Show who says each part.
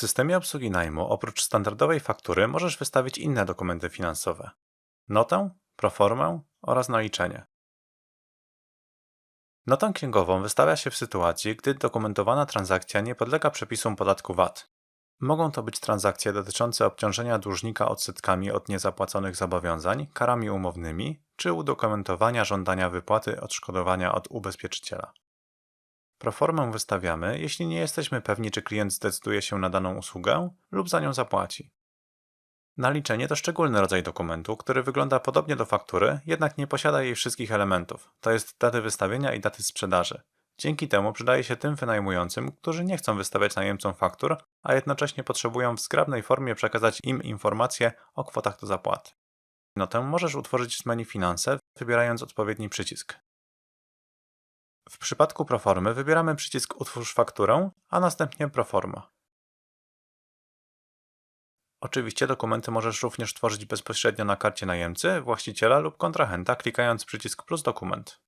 Speaker 1: systemie obsługi najmu oprócz standardowej faktury możesz wystawić inne dokumenty finansowe. Notę, proformę oraz naliczenie. Notę księgową wystawia się w sytuacji, gdy dokumentowana transakcja nie podlega przepisom podatku VAT. Mogą to być transakcje dotyczące obciążenia dłużnika odsetkami od niezapłaconych zobowiązań, karami umownymi czy udokumentowania żądania wypłaty odszkodowania od ubezpieczyciela. Proformę wystawiamy, jeśli nie jesteśmy pewni, czy klient zdecyduje się na daną usługę lub za nią zapłaci. Naliczenie to szczególny rodzaj dokumentu, który wygląda podobnie do faktury, jednak nie posiada jej wszystkich elementów, to jest daty wystawienia i daty sprzedaży. Dzięki temu przydaje się tym wynajmującym, którzy nie chcą wystawiać najemcom faktur, a jednocześnie potrzebują w zgrabnej formie przekazać im informacje o kwotach do zapłaty. Notę możesz utworzyć z menu Finanse, wybierając odpowiedni przycisk. W przypadku proformy wybieramy przycisk Utwórz fakturę, a następnie Proforma. Oczywiście dokumenty możesz również tworzyć bezpośrednio na karcie najemcy, właściciela lub kontrahenta klikając przycisk plus dokument.